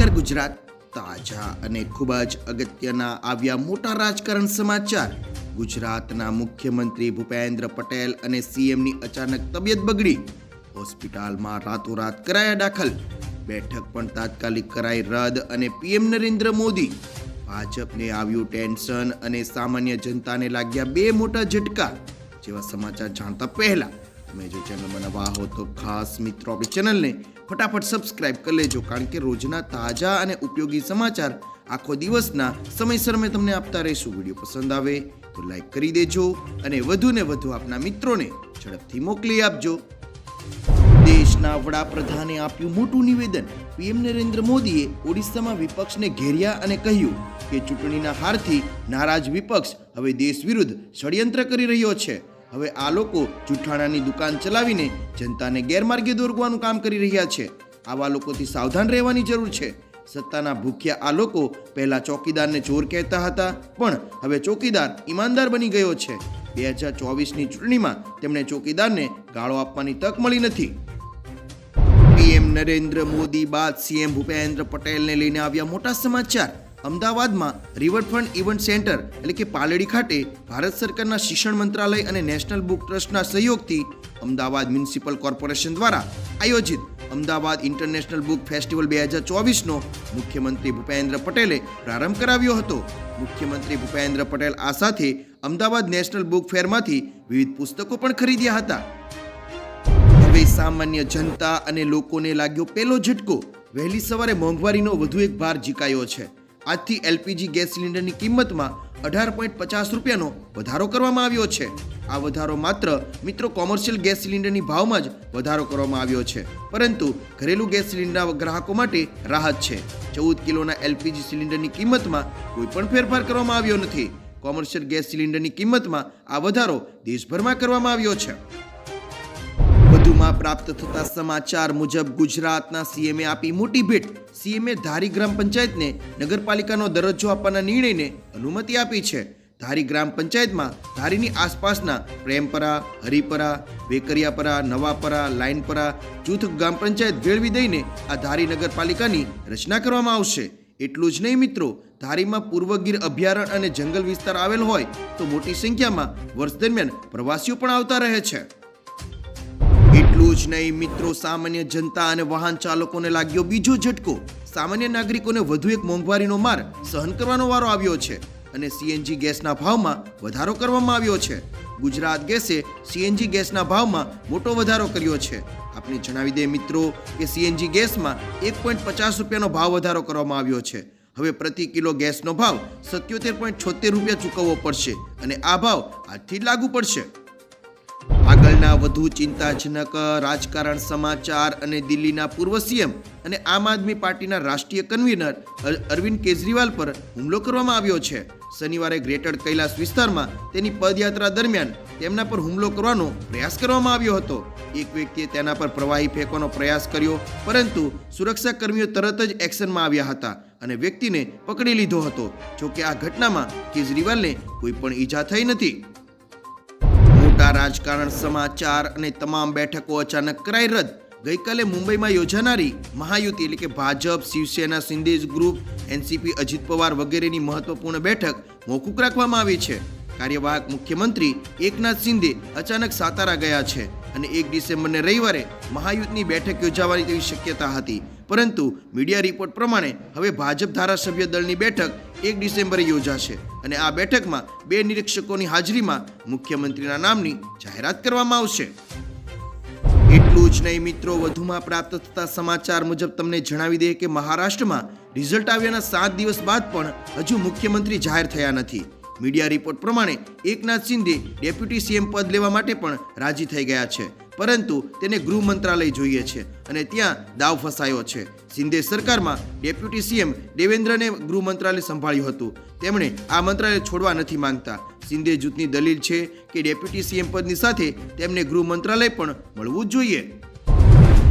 નમસ્કાર ગુજરાત તાજા અને ખૂબ જ અગત્યના આવ્યા મોટા રાજકારણ સમાચાર. ગુજરાતના મુખ્યમંત્રી ભૂપેન્દ્ર પટેલ અને સીએમની અચાનક તબિયત બગડી. હોસ્પિટલમાં રાતોરાત કરાયા દાખલ. બેઠક પણ તાત્કાલિક કરાઈ રદ અને પીએમ નરેન્દ્ર મોદી. ભાજપને આવ્યું ટેન્શન અને સામાન્ય જનતાને લાગ્યા બે મોટા ઝટકા. જેવા સમાચાર જાણતા પહેલા તમે જો ચેનલમાં નવા હો તો ખાસ મિત્રો આપણી ચેનલને ફટાફટ સબસ્ક્રાઇબ કરી લેજો, કારણ કે રોજના તાજા અને ઉપયોગી સમાચાર આખો દિવસના સમયસર મેં તમને આપતા રહીશું. વીડિયો પસંદ આવે તો લાઈક કરી દેજો અને વધુ ને વધુ આપના મિત્રોને ઝડપથી મોકલી આપજો. દેશના વડાપ્રધાને આપ્યું મોટું નિવેદન. પીએમ નરેન્દ્ર મોદીએ ઓડિશામાં વિપક્ષને ઘેર્યા અને કહ્યું કે ચૂંટણીના હારથી નારાજ વિપક્ષ હવે દેશ વિરુદ્ધ ષડયંત્ર કરી રહ્યો છે. હવે આ લોકો જુઠ્ઠાણાની દુકાન ચલાવીને જનતાને ગેરમાર્ગે દોરવાનું કામ કરી રહ્યા છે. આવા લોકોથી સાવધાન રહેવાની જરૂર છે. સત્તાના ભૂખ્યા આ લોકો પહેલા ચોકીદારને ચોર કહેતા હતા, પણ હવે ચોકીદાર ઈમાનદાર બની ગયો છે. બે હજાર ચોવીસની ચૂંટણીમાં તેમણે ચોકીદારને ગાળો આપવાની તક મળી નથી. પીએમ નરેન્દ્ર મોદી બાદ સીએમ ભૂપેન્દ્ર પટેલને લઈને આવ્યા મોટા સમાચાર. અમદાવાદમાં રિવરફ્રન્ટ ઇવેન્ટ સેન્ટર એટલે કે પાલડી ખાતે ભારત સરકારના શિક્ષણ મંત્રાલય અને નેશનલ બુક ટ્રસ્ટના સહયોગથી અમદાવાદ મ્યુનિસિપલ કોર્પોરેશન દ્વારા આયોજિત અમદાવાદ ઇન્ટરનેશનલ બુક ફેસ્ટિવલ બે હજાર ચોવીસનો મુખ્યમંત્રી ભૂપેન્દ્ર પટેલે પ્રારંભ કરાવ્યો હતો. મુખ્યમંત્રી ભૂપેન્દ્ર પટેલ આ સાથે અમદાવાદ નેશનલ બુક ફેરમાંથી વિવિધ પુસ્તકો પણ ખરીદ્યા હતા. હવે સામાન્ય જનતા અને લોકોને લાગ્યો પહેલો ઝટકો. વહેલી સવારે મોંઘવારીનો વધુ એક ભાર ઝીકાયો છે. આજથી એલપીજી ગેસ સિલિન્ડરની કિંમતમાં અઢાર પોઈન્ટ પચાસ રૂપિયાનો વધારો કરવામાં આવ્યો છે. આ વધારો માત્ર મિત્રો કોમર્શિયલ ગેસ સિલિન્ડરની ભાવમાં જ વધારો કરવામાં આવ્યો છે. પરંતુ ઘરેલું ગેસ સિલિન્ડર ગ્રાહકો માટે રાહત છે. ચૌદ કિલોના એલપીજી સિલિન્ડરની કિંમતમાં કોઈ પણ ફેરફાર કરવામાં આવ્યો નથી. કોમર્શિયલ ગેસ સિલિન્ડરની કિંમતમાં આ વધારો દેશભરમાં કરવામાં આવ્યો છે. વધુમાં પ્રાપ્ત થતા સમાચાર મુજબ ગુજરાતના સીએમએ આપી મોટી ભેટ. સીએમએ ધારી ગ્રામ પંચાયતને નગરપાલિકાનો દરજ્જો આપવાના નિર્ણયને અનુમતિ આપી છે. ધારી ગ્રામ પંચાયતમાં ધારીની આસપાસના પ્રેમપરા, હરિપરા વેકરિયાપરા નવાપરા, લાઇનપરા, જૂથ ગ્રામ પંચાયત ભેળવી દઈને આ ધારી નગરપાલિકાની રચના કરવામાં આવશે. એટલું જ નહીં મિત્રો, ધારીમાં પૂર્વ ગીર અભયારણ્ય અને જંગલ વિસ્તાર આવેલ હોય તો મોટી સંખ્યામાં વર્ષ દરમિયાન પ્રવાસીઓ પણ આવતા રહે છે. જ નહીં, મિત્રો, સામાન્ય જનતા અને વાહન ચાલકોને લાગ્યો બીજો ઝટકો. સામાન્ય નાગરિકોને વધુ એક મોંઘવારીનો માર સહન કરવાનો વારો આવ્યો છે અને સીએનજી ગેસના ભાવમાં વધારો કરવામાં આવ્યો છે. ગુજરાત ગેસે સીએનજી ગેસના ભાવમાં મોટો વધારો કર્યો છે. આપણે જણાવી દઈએ, મિત્રો, કે સીએનજી ગેસમાં એક પોઈન્ટ પચાસ રૂપિયાનો ભાવ વધારો કરવામાં આવ્યો છે. હવે પ્રતિ કિલો ગેસનો ભાવ સત્યોતેર પોઈન્ટ છોતેર રૂપિયા ચૂકવવો પડશે અને આ ભાવ આજથી લાગુ પડશે. આગળના વધુ ચિંતાજનક રાજકારણ સમાચાર અને દિલ્હીના પૂર્વ સીએમ અને આમ આદમી પાર્ટીના રાષ્ટ્રીય કન્વીનર અરવિંદ કેજરીવાલ પર હુમલો કરવામાં આવ્યો છે. શનિવારે ગ્રેટર કૈલાસ વિસ્તારમાં તેની પદયાત્રા દરમિયાન તેમના પર હુમલો કરવાનો પ્રયાસ કરવામાં આવ્યો હતો. એક વ્યક્તિએ તેના પર પ્રવાહી ફેંકવાનો પ્રયાસ કર્યો, પરંતુ સુરક્ષા કર્મીઓ તરત જ એક્શનમાં આવ્યા હતા અને વ્યક્તિને પકડી લીધો હતો. જોકે આ ઘટનામાં કેજરીવાલને કોઈ પણ ઈજા થઈ નથી. મોટા રાજકારણ, સમાચાર અને તમામ બેઠકો અચાનક કરાઈ રદ. ગઈકાલે મુંબઈમાં યોજાનારી મહાયુતિ એટલે કે ભાજપ, શિવસેના સિંધેજ ગ્રુપ, એનસીપી અજીત પવાર વગેરેની મહત્વપૂર્ણ બેઠક મોકૂફ રાખવામાં આવી છે. કાર્યવાહક મુખ્યમંત્રી એકનાથ શિંદે અચાનક સાતારા ગયા છે અને એક ડિસેમ્બરને રવિવારે મહાયુતની બેઠક યોજાવાની તેવી શક્યતા હતી. પરંતુ મીડિયા રિપોર્ટ પ્રમાણે હવે ભાજપ ધારાસભ્ય દળની બેઠક એક ડિસેમ્બરે યોજાશે અને આ બેઠકમાં બે નિરીક્ષકોની હાજરીમાં મુખ્યમંત્રીના નામની જાહેરાત કરવામાં આવશે. એટલું જ નહીં મિત્રો, વધુમાં પ્રાપ્ત થતા સમાચાર મુજબ તમને જણાવી દઈએ કે મહારાષ્ટ્રમાં રિઝલ્ટ આવ્યાના સાત દિવસ બાદ પણ હજુ મુખ્યમંત્રી જાહેર થયા નથી. મીડિયા રિપોર્ટ પ્રમાણે એકનાથ શિંદે ડેપ્યુટી સીએમ પદ લેવા માટે પણ રાજી થઈ ગયા છે. પરંતુ તેને ગૃહ મંત્રાલય જોઈએ છે અને ત્યાં દાવ ફસાયો છે. શિંદે સરકારમાં ડેપ્યુટી સીએમ દેવેન્દ્રને ગૃહ મંત્રાલય સંભાળ્યું હતું. તેમણે આ મંત્રાલય છોડવા નથી માંગતા. શિંદે જૂથની દલીલ છે કે ડેપ્યુટી સીએમ પદની સાથે તેમને ગૃહ મંત્રાલય પણ મળવું જ જોઈએ.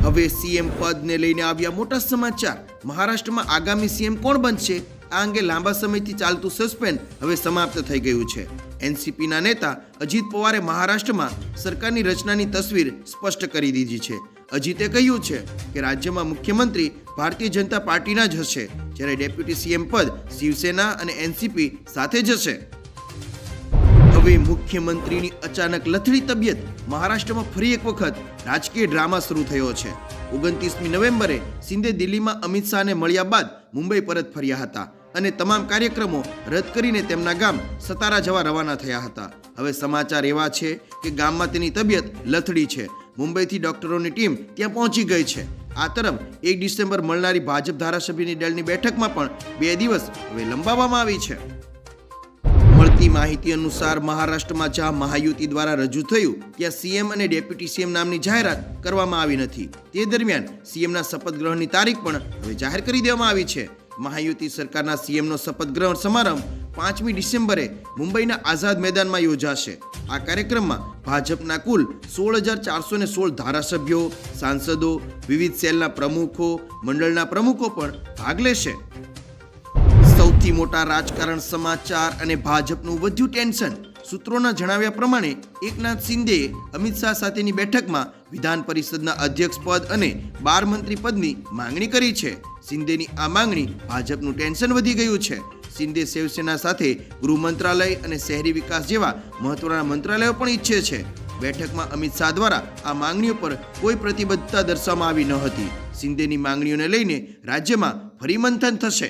હવે સીએમ પદને લઈને આવ્યા મોટા સમાચાર. મહારાષ્ટ્રમાં આગામી સીએમ કોણ બનશે? આ અંગે લાંબા સમયથી ચાલતું સસ્પેન્ડ હવે સમાપ્ત થઈ ગયું છે. એનસીપીના નેતા અજીત પવારે મહારાષ્ટ્રમાં સરકારની રચનાની તસવીર સ્પષ્ટ કરી દીધી છે. અજીતે કહ્યું છે કે રાજ્યમાં મુખ્યમંત્રી ભારતીય જનતા પાર્ટીના જ હશે, જ્યારે ડેપ્યુટી સીએમ પદ શિવસેના અને એનસીપી સાથે જ હશે. હવે મુખ્યમંત્રીની અચાનક લથડી તબિયત મહારાષ્ટ્રમાં ફરી એક વખત રાજકીય ડ્રામા શરૂ થયો છે. ઓગણત્રીસમી નવેમ્બરે સિંધે દિલ્હીમાં અમિત શાહને મળ્યા બાદ મુંબઈ પરત ફર્યા હતા. અને તમામ કાર્યક્રમો રદ કરીને તેમના ગામ સતારા જવા રવાના થયા હતા. હવે સમાચાર એવા છે કે ગામમાં તેની તબિયત લથડી છે. મુંબઈથી ડોક્ટરોની ટીમ ત્યાં પહોંચી ગઈ છે. આ તરફ એક ડિસેમ્બર મળનારી ભાજપ ધારાસભ્યની દળની બેઠકમાં પણ બે દિવસ હવે લંબાવવામાં આવી છે. મળતી માહિતી અનુસાર મહારાષ્ટ્રમાં જ્યાં મહાયુતિ દ્વારા રજૂ થયું, ત્યાં સીએમ અને ડેપ્યુટી સીએમ નામની જાહેરાત કરવામાં આવી નથી. તે દરમિયાન સીએમના શપથ ગ્રહણની તારીખ પણ હવે જાહેર કરી દેવામાં આવી છે. મહાયુતિ સરકારના સીએમનો શપથ ગ્રહણ સમારંભ પાંચમી ડિસેમ્બરે મુંબઈના આઝાદ મેદાનમાં યોજાશે. આ કાર્યક્રમમાં ભાજપના કુલ સોળ હજાર ચારસો ને સોળ ધારાસભ્યો, સાંસદો, વિવિધ સેલના પ્રમુખો, મંડળના પ્રમુખો પણ ભાગ લેશે. સૌથી મોટા રાજકારણ સમાચાર અને ભાજપનું વધ્યું ટેન્શન સૂત્રોના જણાવ્યા પ્રમાણે એકનાથ શિંદેએ અમિત શાહ સાથેની બેઠકમાં વિધાન પરિષદના અધ્યક્ષ પદ અને બાર મંત્રી પદની માંગણી કરી છે. શિંદેની આ માંગણી ભાજપનું ટેન્શન વધી ગયું છે. શિંદે શિવસેના સાથે ગૃહ મંત્રાલય અને શહેરી વિકાસ જેવા મહત્વના મંત્રાલયો પણ ઈચ્છે છે. બેઠકમાં અમિત શાહ દ્વારા આ માંગણીઓ પર કોઈ પ્રતિબદ્ધતા દર્શાવવામાં આવી ન હતી. શિંદેની માંગણીઓને લઈને રાજ્યમાં ફરી મંથન થશે.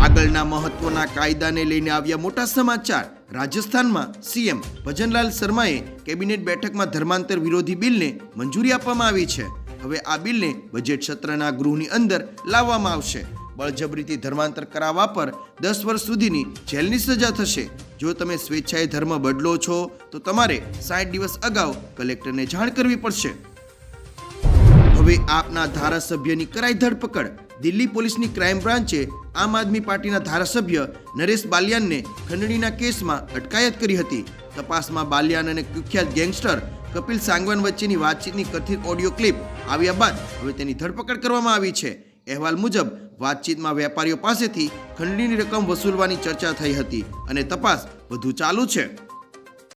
આગળના મહત્વના કાયદાને લઈને આવ્યા મોટા સમાચાર. રાજસ્થાનમાં સીએમ ભજનલાલ શર્માએ કેબિનેટ બેઠકમાં ધર્માંતર વિરોધી બિલને મંજૂરી આપવામાં આવી છે. હવે આ બિલને બજેટ સત્રના ગૃહની અંદર લાવવામાં આવશે. બળજબરીથી ધર્માંતર કરાવવા પર દસ વર્ષ સુધીની જેલની સજા થશે. જો તમે સ્વેચ્છાએ ધર્મ બદલો છો, તો તમારે સાઠ દિવસ અગાઉ કલેક્ટરને જાણ કરવી પડશે. હવે આપના ધારાસભ્યની કરાઈ ધરપકડ. દિલ્હી પોલીસની ક્રાઇમ બ્રાન્ચે આમ આદમી પાર્ટીના ધારાસભ્ય નરેશ બાલિયાનને ખંડણીના કેસમાં અટકાયત કરી હતી. તપાસમાં બાલિયાન અને કુખ્યાત ગેંગસ્ટર કપિલ સાંગવાન વચ્ચેની વાતચીતની કથિત ઓડિયો ક્લિપ આવ્યા બાદ હવે તેની ધરપકડ કરવામાં આવી છે. અહેવાલ મુજબ, વાતચીતમાં વેપારીઓ પાસેથી ખંડણીની રકમ વસૂલવાની ચર્ચા થઈ હતી અને તપાસ વધુ ચાલુ છે.